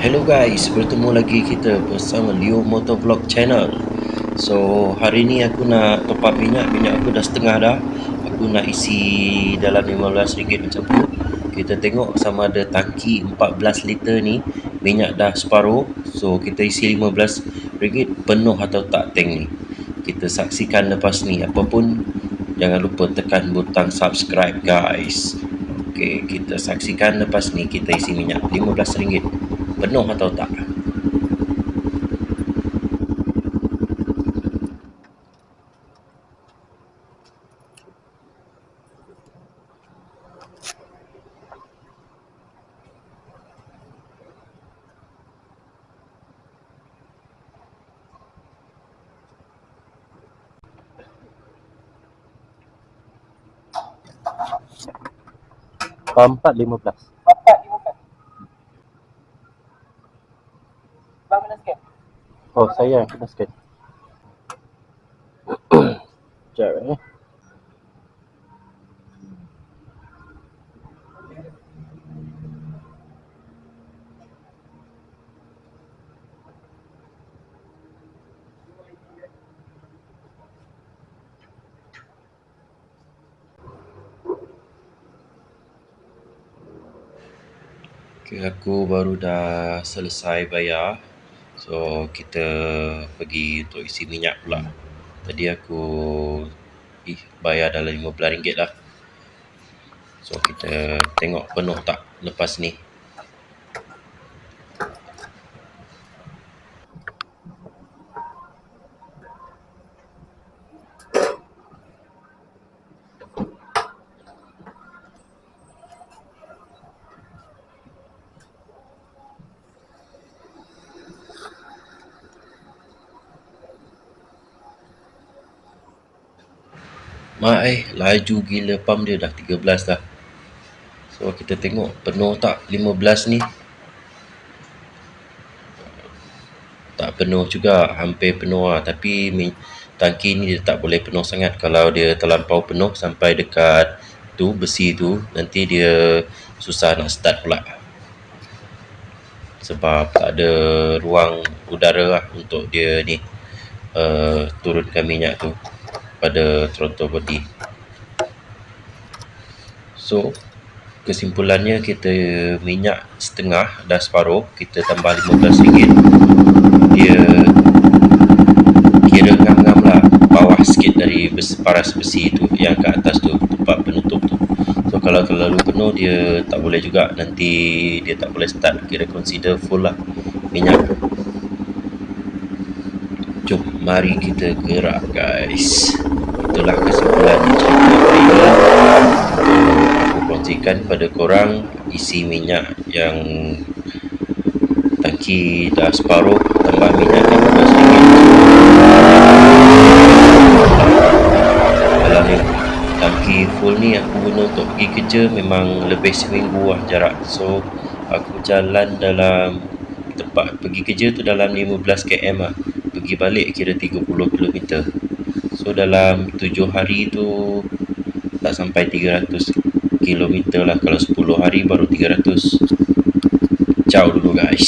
Hello guys, bertemu lagi kita bersama Leo Motovlog Channel. So, hari ni aku nak top up minyak, minyak aku dah setengah dah. Aku nak isi dalam RM15 macam tu. Kita tengok sama ada tangki 14 liter ni minyak dah separuh. So, kita isi RM15 penuh atau tak tank ni. Kita saksikan lepas ni. Apa pun jangan lupa tekan butang subscribe guys. Okey, kita saksikan lepas ni kita isi minyak RM15 penuh atau tak. Empat lima belas. Empat lima belas. Bang kena scan. Oh saya yang kena scan. Sekejap eh. Okay, aku baru dah selesai bayar. So, kita pergi untuk isi minyak pula. Tadi aku eh, bayar dalam RM15 lah. So, kita tengok penuh tak lepas ni. Mak eh, laju gila pump dia dah 13 dah. So, kita tengok penuh tak 15 ni. Tak penuh juga, hampir penuh lah. Tapi tangki ni dia tak boleh penuh sangat. Kalau dia terlampau penuh sampai dekat tu besi tu, nanti dia susah nak start pula. Sebab tak ada ruang udara lah untuk dia ni uh, turunkan minyak tu pada throttle body. So, kesimpulannya kita minyak setengah dah separuh, kita tambah RM15. Dia kira ngam-ngam lah bawah sikit dari paras besi tu yang kat atas tu, tempat penutup tu. So, kalau terlalu penuh dia tak boleh juga, nanti dia tak boleh start, kira consider full lah minyak. Jom, mari kita gerak guys. Itulah. Aku kongsikan pada korang isi minyak yang tangki dah separuh tambah minyak RM15. Dalam ni tangki full ni aku guna untuk pergi kerja memang lebih seminggu lah jarak. So aku jalan dalam tempat pergi kerja tu dalam 15 km lah. Pergi balik kira 30 km. So dalam 7 hari tu tak sampai 300 km lah. Kalau 10 hari baru 300. Ciao dulu guys.